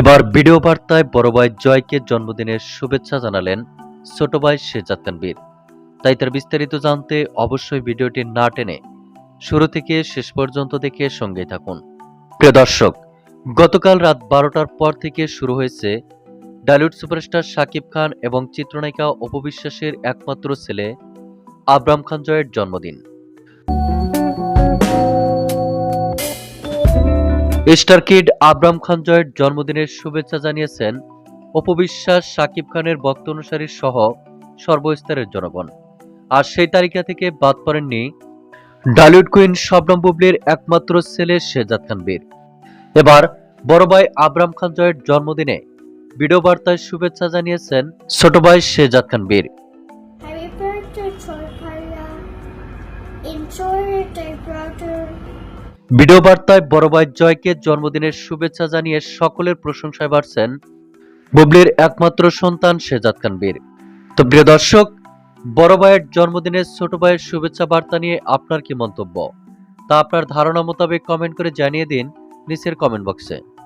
এবার ভিডিও বার্তায় বড় ভাই জয়কে জন্মদিনের শুভেচ্ছা জানালেন ছোট ভাই শেজাদ তানবীর তাই তার বিস্তারিত জানতে অবশ্যই ভিডিওটি না টেনে শুরু থেকে শেষ পর্যন্ত দেখে সঙ্গে থাকুন। প্রিয় দর্শক, গতকাল রাত বারোটার পর থেকে শুরু হয়েছে ডালিউড সুপারস্টার শাকিব খান এবং চিত্রনায়িকা অপবিশ্বাসের একমাত্র ছেলে আবরাম খান জয়ের জন্মদিন। স্টার কিড আবরাম খান জয়ের জন্মদিনের শুভেচ্ছা জানিয়েছেন অপবিশ্বাস শাকিব খানের ভক্ত অনুসারী সহ সর্বস্তরের জনগণ আর সেই তালিকা থেকে বাদ পড়েননি ডালিউড কুইন শবনম বুবলির একমাত্র ছেলে শেজাদ খানবীর এবার বড় ভাই আবরাম খান জয়ের জন্মদিনে ভিডিও বার্তায় শুভেচ্ছা জানিয়েছেন ছোট ভাই Shehzad toy Kaya. Enjoy your day, brother. Video বার্তায় বড় ভাই জয়কে জন্মদিনের শুভেচ্ছা জানিয়ে সকলের প্রশংসায় বাড়ছেন বুবলির একমাত্র সন্তান শেজাদ খানবীর তো প্রিয় দর্শক বড় ভাইয়ের জন্মদিনে ছোট ভাইয়ের শুভেচ্ছা বার্তা নিয়ে আপনার কি মন্তব্য? তা আপনার ধারণা মোতাবেক কমেন্ট করে জানিয়ে দিন নিচের কমেন্ট বক্সে।